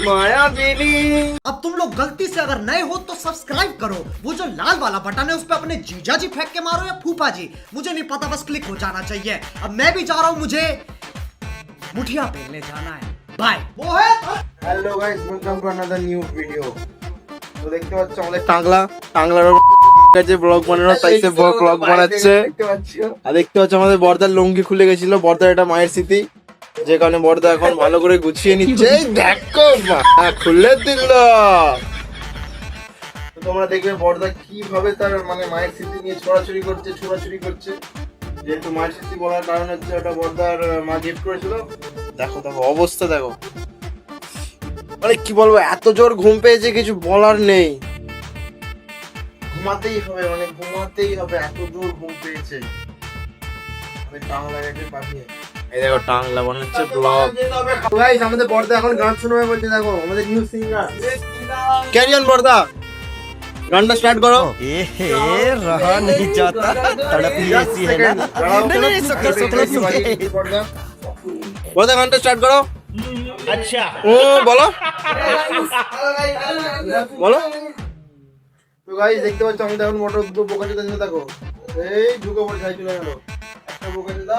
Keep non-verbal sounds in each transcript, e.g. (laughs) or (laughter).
मायाविनी अब तुम लोग गलती से अगर नए हो तो सब्सक्राइब करो वो जो लाल वाला बटन है उस पर अपने जीजा जी फेंक के मारो या फूफा जी मुझे नहीं पता बस क्लिक हो जाना चाहिए अब मैं भी जा रहा हूँ मुझे मुठिया फेंकने जाना है बाय वो है hello guys welcome to another new video তো দেখতে পাচ্ছ আমাদের টাংলা টাংলার কাছে ব্লগ বানানো তাই সে ব্লগ বানাচ্ছে আর দেখতে পাচ্ছ আমাদের বর্দার লুঙ্গি খুলে গেছিল বর্দার এটা মায়ের স্মৃতি যে কারণে বড়দা এখন ভালো করে গুছিয়ে নিচ্ছে। দেখো খুলে দিল। তোমরা দেখবে বর্দা কীভাবে তার মানে মায়ের স্মৃতি নিয়ে ছড়াছড়ি করছে করছে। যেহেতু মায়ের স্মৃতি বলার হচ্ছে ওটা বর্দার আহ, মা গিফট করেছিল। দেখো দেখো অবস্থা দেখো। মানে কি বলব এত জোর ঘুম পেয়েছে কিছু বলার নেই। ঘুমাতেই হবে মানে ঘুমাতেই হবে এত জোর ঘুম পেয়েছে। আমি পাঠিয়ে এই দেখো টাংলা বানাচ্ছে ব্লগ গাইস আমাদের বর্দা এখন গান শুনবে বলছে দেখো আমাদের নিউ সিঙ্গার ক্যারিয়ন বর্দা গানটা স্টার্ট করো ए रहा नहीं जाता तड़प ही ऐसी है ना नहीं नहीं सुके सुके सुके বর্দা গানটা স্টার্ট করো আচ্ছা ও বলো বলো তো গাইস দেখতে পাচ্ছ আমি এখন মোটর দুটো বোকা চোদা নিয়ে দেখো এই ঢুকে পড়ে খাই চলে গেল একটা বোকা চোদা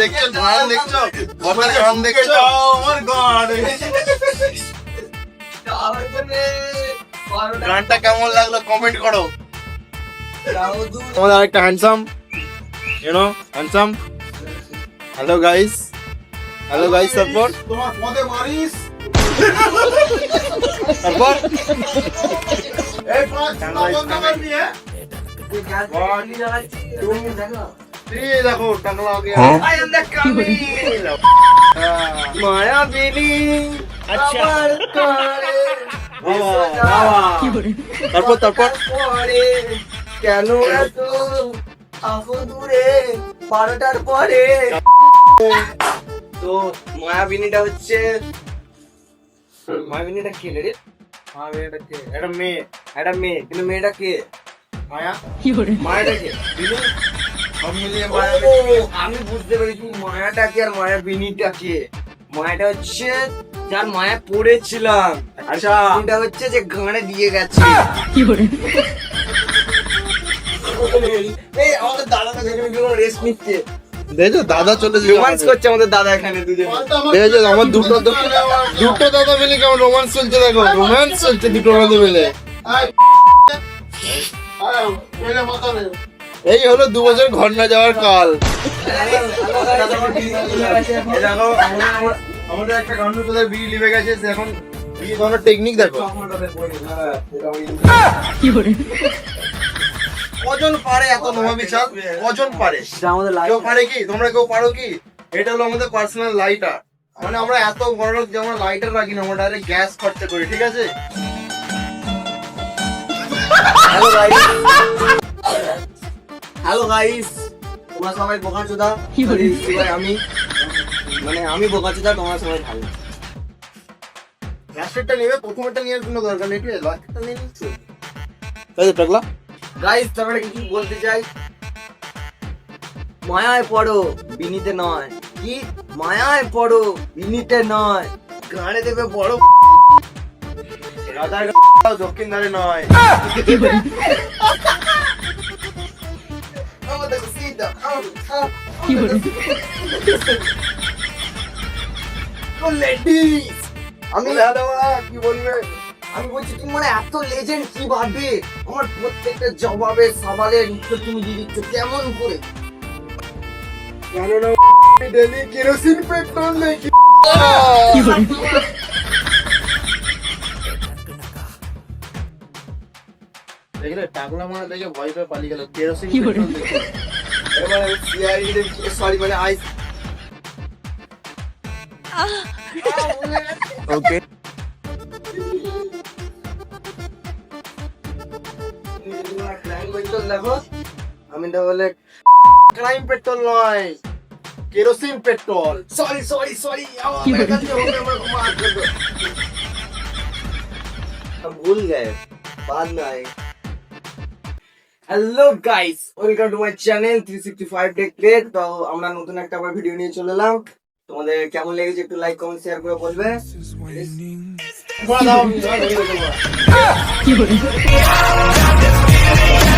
দেখছ? গান দেখছ? বর্তমানে গান দেখছ? আমার গাড়ি গানটা কেমন লাগল? কমেন্ট করো। আমাদের আরেকটা handsome you know handsome hello guys hello guys তারপর তোমার পদে মারিস। তারপর? এই পাঁচ হ্যাঁ এই দেখো টাকলা আগে মায়াবিনী তারপর তারপর? কেন এত দূরে? বারোটার পরে। তো মায়াবিনীটা হচ্ছে মায়াবিনীটা কে রে? মায়াবিনীটা কে? একটা মেয়ে একটা মেয়ে। কিন্তু মেয়েটা কে? মায়া? মায়াটা কে? মিলিয়ে ও, আমি বুঝতে পেরেছি মায়াটা কি আর মায়াবিনীটা কে? মায়াটা হচ্ছে যার মায়া পড়েছিলাম। আচ্ছা। এটা হচ্ছে যে গানে দিয়ে গেছে। এই আমাদের দাদা রেস্ট নিচ্ছে। দেখছ দাদা চলে রোমান্স করছে আমাদের দাদা এখানে দুজন। দেখেছ আমার দুটো দুটো দাদা মিলে কেমন রোমান্স চলছে দেখো রোমান্স চলছে দুটো দাদা মিলে এই হলো দু বছর ঘর না যাওয়ার কাল। দেখো আমাদের- আমাদের একটা বিড়ি গেছে এখন বিড়ি টেকনিক দেখো। কজন পারে এত নোমা বিশাল কজন পারে? আমাদের কেউ পারে কি? তোমরা কেউ পারো কি? এটা হলো আমাদের পার্সোনাল লাইটার মানে আমরা এত বড় লোক যে আমরা লাইটার রাখি না আমরা ডাইরেক্ট গ্যাস খরচা করি ঠিক আছে? হ্যালো গাইস তোমরা সবাই বোকা চোদা আমি মানে আমি বোকা চোদা তোমরা সবাই ভালো। গ্যাসেরটা নেবে প্রথমেরটা নেওয়ার কোনো দরকার নেই আছে? নিয়ে নিচ্ছি। তাই গাইস তারপরে কিছু বলতে চাই? মায়ায় পড়ো বিনিতে নয়। কি? মায়ায় পড়ো বিনিতে নয়। গানে দেবে বড় রাজার দক্ষিণ ধারে নয়। লেডিস আমি কি বলবে? আমি বলছি, তুমি মানে এত লেজেন্ড আমার প্রত্যেকটা জবাবের সওয়ালের উত্তর তুমি দিয়ে দিচ্ছ, কেমন করে? ডেলি কেরোসিন পেট্রোল দেখি দেখলে টাকলা মারা দেখে ভয় পেয়ে পালিয়ে গেল কেরোসিন পেট্রোল দেখে মানে সিআইডি সরি মানে ওকে আমি তাহলে ক্রাইম পেট্রোল নয় kerosene petrol sorry sorry sorry ভুল গে বাদ না hello guys welcome to my channel three sixty five day create তো আমরা নতুন একটা আবার ভিডিও নিয়ে চলে এলাম। তোমাদের কেমন লেগেছে একটু লাইক কমেন্ট শেয়ার করে বলবে। কি (laughs)